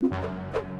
you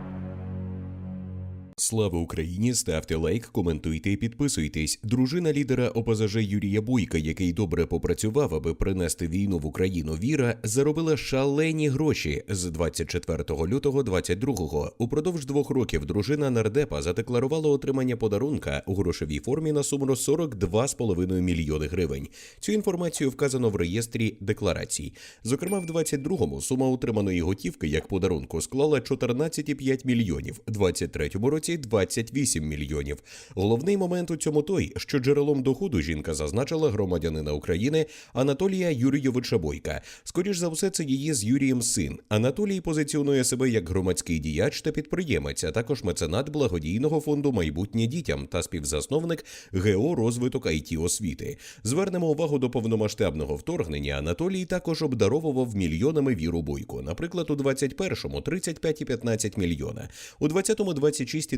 Слава Україні! Ставте лайк, коментуйте і підписуйтесь. Дружина лідера ОПЗЖ Юрія Бойка, який добре попрацював, аби принести війну в Україну. Віра заробила шалені гроші з 24 лютого 22-го. Упродовж двох років дружина нардепа задекларувала отримання подарунка у грошовій формі на суму 42,5 мільйони гривень. Цю інформацію вказано в реєстрі декларацій. Зокрема, в 22-му сума отриманої готівки як подарунку склала 14,5 мільйонів, в 23-му році 28 мільйонів. Головний момент у цьому той, що джерелом доходу жінка зазначила громадянина України Анатолія Юрійовича Бойка. Скоріш за все, це її з Юрієм син. Анатолій позиціонує себе як громадський діяч та підприємець, а також меценат благодійного фонду майбутнє дітям та співзасновник ГО розвиток IT освіти. Звернемо увагу до повномасштабного вторгнення. Анатолій також обдаровував мільйонами віру Бойко. Наприклад, у 21-му 35,15 мільйона, у 20-му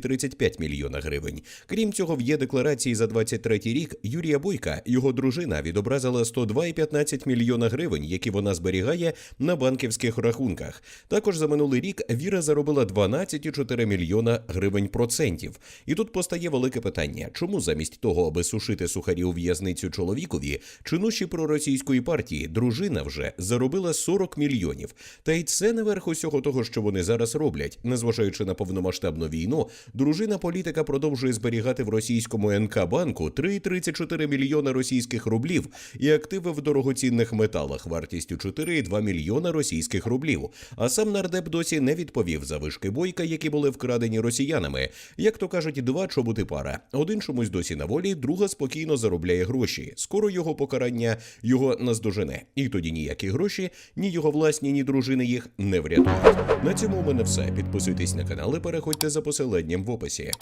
26,35 мільйона гривень. Крім цього, в є декларації за 23 рік Юрія Бойка, його дружина, відобразила 102,15 мільйона гривень, які вона зберігає на банківських рахунках. Також за минулий рік Віра заробила 12,4 мільйона гривень процентів. І тут постає велике питання: чому замість того, аби сушити сухарі у в'язницю чоловікові, чинуші проросійської партії дружина вже заробила 40 мільйонів. Та й це не верх усього того, що вони зараз роблять. Незважаючи на повномасштабну війну, дружина політика продовжує зберігати в російському НК банку 3,34 мільйона російських рублів і активи в дорогоцінних металах вартістю 4,2 мільйона російських рублів. А сам нардеп досі не відповів за вишки бойка, які були вкрадені росіянами. Як то кажуть, два чоботи пара. Один чомусь досі на волі, друга спокійно заробляє гроші. Скоро його покарання його наздожене. І тоді ніякі гроші, ні його власні, ні дружини їх не врятують. На цьому у мене все. Підписуйтесь на канал і переходьте за посиланням в описі.